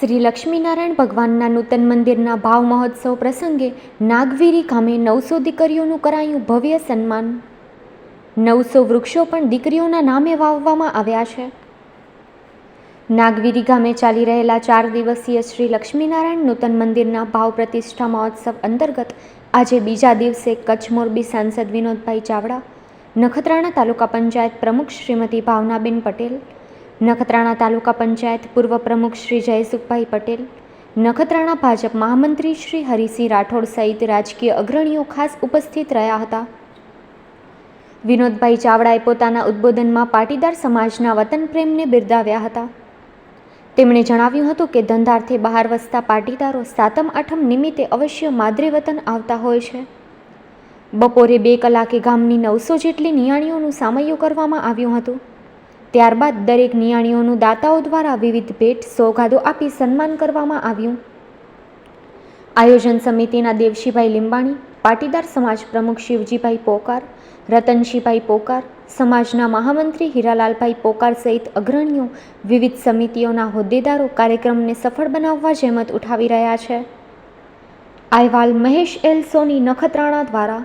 શ્રી લક્ષ્મીનારાયણ ભગવાનના નૂતન મંદિરના ભાવ મહોત્સવ પ્રસંગે નાગવીરી ગામે નવસો દીકરીઓનું કરાયું ભવ્ય સન્માન. નવસો વૃક્ષો પણ દીકરીઓના નામે વાવવામાં આવ્યા છે. નાગવીરી ગામે ચાલી રહેલા ચાર દિવસીય શ્રી લક્ષ્મીનારાયણ નૂતન મંદિરના ભાવ પ્રતિષ્ઠા મહોત્સવ અંતર્ગત આજે બીજા દિવસે કચ્છ મોરબી સાંસદ વિનોદભાઈ ચાવડા, નખત્રાણા તાલુકા પંચાયત પ્રમુખ શ્રીમતી ભાવનાબેન પટેલ નખત્રાણા તાલુકા પંચાયત પૂર્વ પ્રમુખ શ્રી જયસુખભાઈ પટેલ, નખત્રાણા ભાજપ મહામંત્રી શ્રી હરિસિંહ રાઠોડ સહિત રાજકીય અગ્રણીઓ ખાસ ઉપસ્થિત રહ્યા હતા. વિનોદભાઈ ચાવડાએ પોતાના ઉદ્બોધનમાં પાટીદાર સમાજના વતન પ્રેમને બિરદાવ્યા હતા. તેમણે જણાવ્યું હતું કે ધંધાર્થે બહાર વસતા પાટીદારો સાતમ આઠમ નિમિત્તે અવશ્ય માદરે વતન આવતા હોય છે. બપોરે બે કલાકે ગામની નવસો જેટલી નિયાણીઓનું સામૈયું કરવામાં આવ્યું હતું. ત્યારબાદ દરેક નિયાણીઓનું દાતાઓ દ્વારા વિવિધ ભેટ સોગાદો આપી સન્માન કરવામાં આવ્યું. આયોજન સમિતિના દેવશીભાઈ લીંબાણી, પાટીદાર સમાજ પ્રમુખ શિવજીભાઈ પોકાર, રતનશીભાઈ પોકાર, સમાજના મહામંત્રી હીરાલાલભાઈ પોકાર સહિત અગ્રણીઓ વિવિધ સમિતિઓના હોદ્દેદારો કાર્યક્રમને સફળ બનાવવા જહેમત ઉઠાવી રહ્યા છે. અહેવાલ મહેશ એલ સોની નખત્રાણા દ્વારા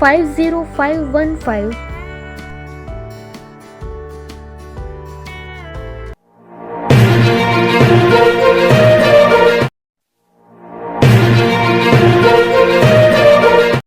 five zero five one five